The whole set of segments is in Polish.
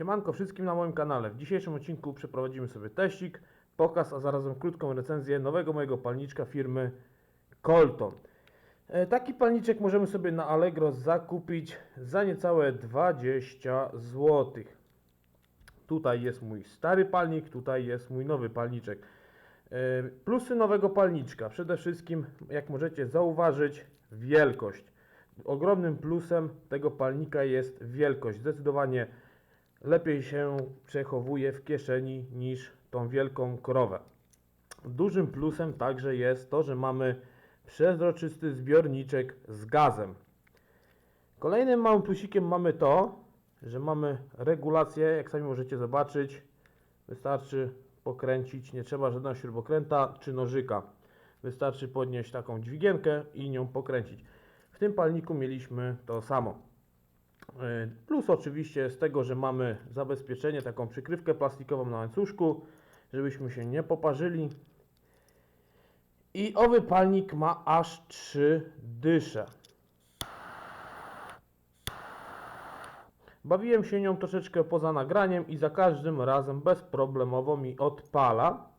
Siemanko wszystkim na moim kanale. W dzisiejszym odcinku przeprowadzimy sobie teścik, pokaz, a zarazem krótką recenzję nowego mojego palniczka firmy Colton. E, Taki palniczek możemy sobie na Allegro zakupić za niecałe 20 zł. Tutaj jest mój stary palnik, tutaj jest mój nowy palniczek. E, Plusy nowego palniczka. Przede wszystkim, jak możecie zauważyć, wielkość. Ogromnym plusem tego palnika jest wielkość. Zdecydowanie lepiej się przechowuje w kieszeni niż tą wielką krowę. Dużym plusem także jest to, że mamy przezroczysty zbiorniczek z gazem. Kolejnym małym plusikiem mamy to, że mamy regulację, jak sami możecie zobaczyć. Wystarczy pokręcić, nie trzeba żadnego śrubokręta czy nożyka. Wystarczy podnieść taką dźwigienkę i nią pokręcić. W tym palniku mieliśmy to samo. E, Plus oczywiście z tego, że mamy zabezpieczenie, taką przykrywkę plastikową na łańcuszku, żebyśmy się nie poparzyli. I owy palnik ma aż 3 dysze. Bawiłem się nią troszeczkę poza nagraniem i za każdym razem bezproblemowo mi odpala.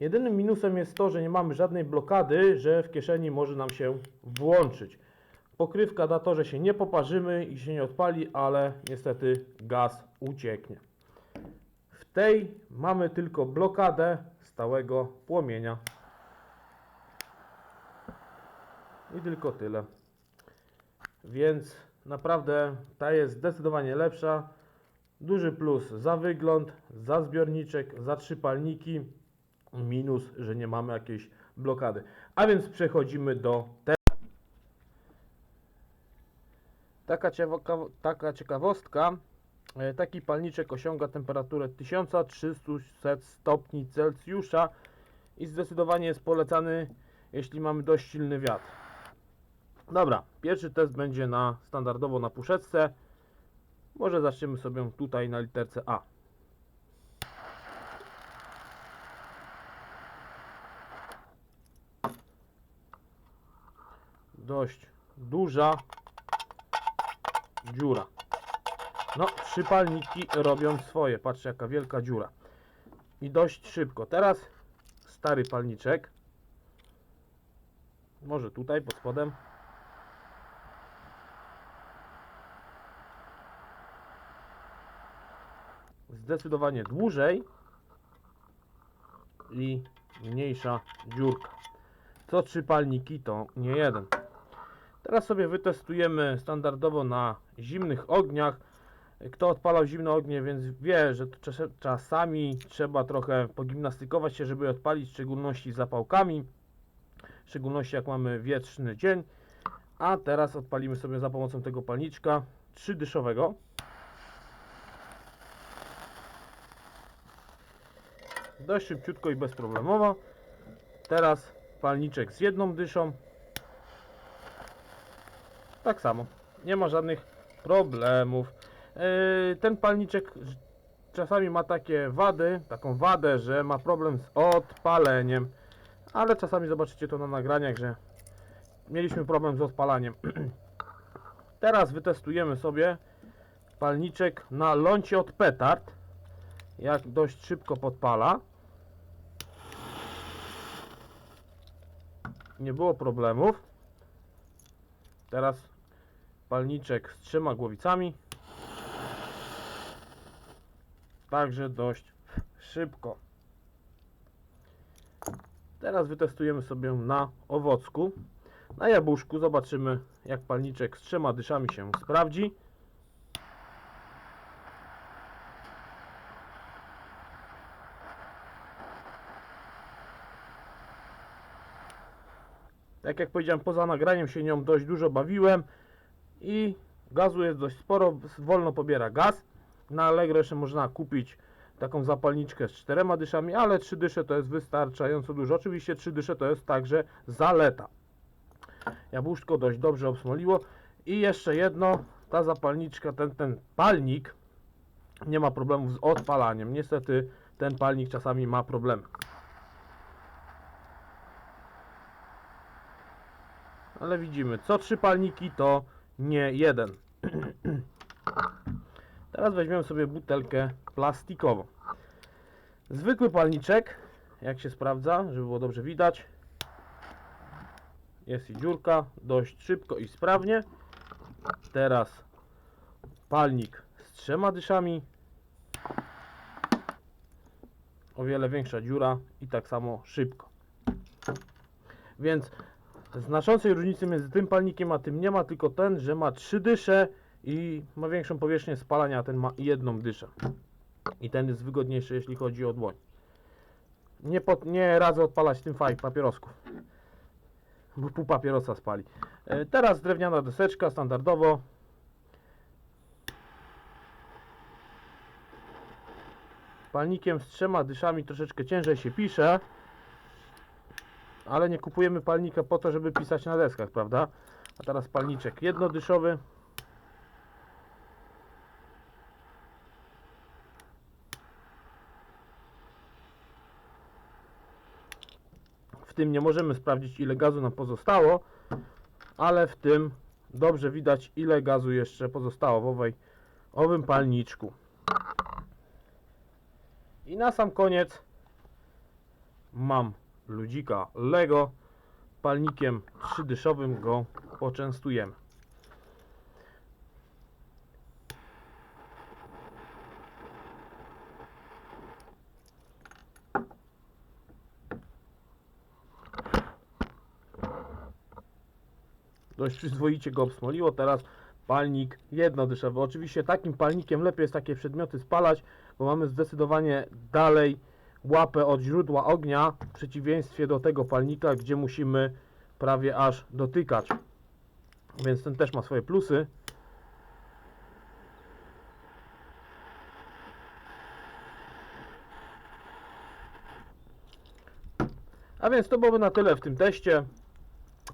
Jedynym minusem jest to, że nie mamy żadnej blokady, że w kieszeni może nam się włączyć. Pokrywka da to, że się nie poparzymy i się nie odpali, ale niestety gaz ucieknie. W tej mamy tylko blokadę stałego płomienia. I tylko tyle. Więc naprawdę ta jest zdecydowanie lepsza. Duży plus za wygląd, za zbiorniczek, za trzy palniki. Minus, że nie mamy jakiejś blokady. A więc przechodzimy do Taka, ciekawa- taka ciekawostka. e, Taki palniczek osiąga temperaturę 1300 stopni Celsjusza i zdecydowanie jest polecany, jeśli mamy dość silny wiatr. Dobra, pierwszy test będzie na standardowo na puszeczce. Może zaczniemy sobie tutaj na literce A. Dość duża dziura. No, trzy palniki robią swoje. Patrzcie, jaka wielka dziura. I dość szybko. Teraz stary palniczek. Może tutaj, pod spodem. Zdecydowanie dłużej i mniejsza dziurka. Co trzy palniki to nie jeden. Teraz sobie wytestujemy standardowo na zimnych ogniach. Kto odpalał zimne ognie, więc wie, że czasami trzeba trochę pogimnastykować się, żeby odpalić, w szczególności zapałkami, w szczególności jak mamy wietrzny dzień. A teraz odpalimy sobie za pomocą tego palniczka trzydyszowego. Dość szybciutko i bezproblemowo. Teraz palniczek z jedną dyszą. Tak samo. Nie ma żadnych problemów. Yy, ten palniczek czasami ma takie wady, taką wadę, że ma problem z odpaleniem. Ale czasami zobaczycie to na nagraniach, że mieliśmy problem z odpalaniem. Teraz wytestujemy sobie palniczek na lącie od petard. Jak dość szybko podpala. Nie było problemów. Teraz palniczek z trzema głowicami. Także dość szybko. Teraz wytestujemy sobie na owocku. Na jabłuszku zobaczymy jak palniczek z trzema dyszami się sprawdzi. Tak jak powiedziałem, poza nagraniem się nią dość dużo bawiłem i gazu jest dość sporo, wolno pobiera gaz. Na Allegro jeszcze można kupić taką zapalniczkę z czterema dyszami, ale trzy dysze to jest wystarczająco dużo. Oczywiście trzy dysze to jest także zaleta. Jabłuszko dość dobrze obsmoliło i jeszcze jedno, ta zapalniczka, ten, ten palnik nie ma problemów z odpalaniem. Niestety ten palnik czasami ma problemy. Ale widzimy, co trzy palniki to nie jeden. Teraz weźmiemy sobie butelkę plastikową. Zwykły palniczek, jak się sprawdza, żeby było dobrze widać. Jest i dziurka, dość szybko i sprawnie. Teraz palnik z trzema dyszami. O wiele większa dziura i tak samo szybko. Więc znaczącej różnicy między tym palnikiem a tym nie ma, tylko ten, że ma trzy dysze i ma większą powierzchnię spalania, a ten ma jedną dyszę. I ten jest wygodniejszy, jeśli chodzi o dłoń. Nie, pod, nie radzę odpalać tym fajk papierosków, bo pół papierosa spali. E, teraz drewniana deseczka standardowo. Palnikiem z trzema dyszami troszeczkę ciężej się pisze, ale nie kupujemy palnika po to, żeby pisać na deskach, prawda? A teraz palniczek jednodyszowy. W tym nie możemy sprawdzić ile gazu nam pozostało, ale w tym dobrze widać ile gazu jeszcze pozostało w owej, owym palniczku. I na sam koniec mam ludzika Lego. Palnikiem trzydyszowym go poczęstujemy. Dość przyzwoicie go obsmoliło. Teraz palnik jednodyszowy. Oczywiście takim palnikiem lepiej jest takie przedmioty spalać, bo mamy zdecydowanie dalej łapę od źródła ognia, w przeciwieństwie do tego palnika, gdzie musimy prawie aż dotykać. Więc ten też ma swoje plusy. A więc to byłoby na tyle w tym teście.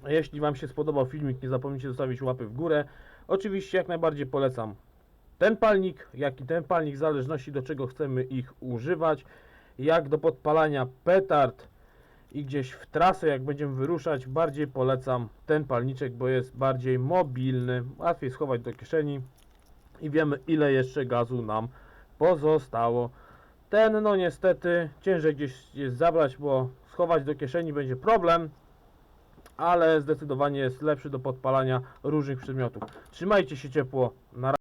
Jeśli Wam się spodobał filmik, nie zapomnijcie zostawić łapy w górę. Oczywiście jak najbardziej polecam ten palnik, jak i ten palnik, w zależności do czego chcemy ich używać. Jak do podpalania petard i gdzieś w trasę, jak będziemy wyruszać, bardziej polecam ten palniczek, bo jest bardziej mobilny, łatwiej schować do kieszeni i wiemy ile jeszcze gazu nam pozostało. Ten no niestety ciężej gdzieś jest zabrać, bo schować do kieszeni będzie problem, ale zdecydowanie jest lepszy do podpalania różnych przedmiotów. Trzymajcie się ciepło, na.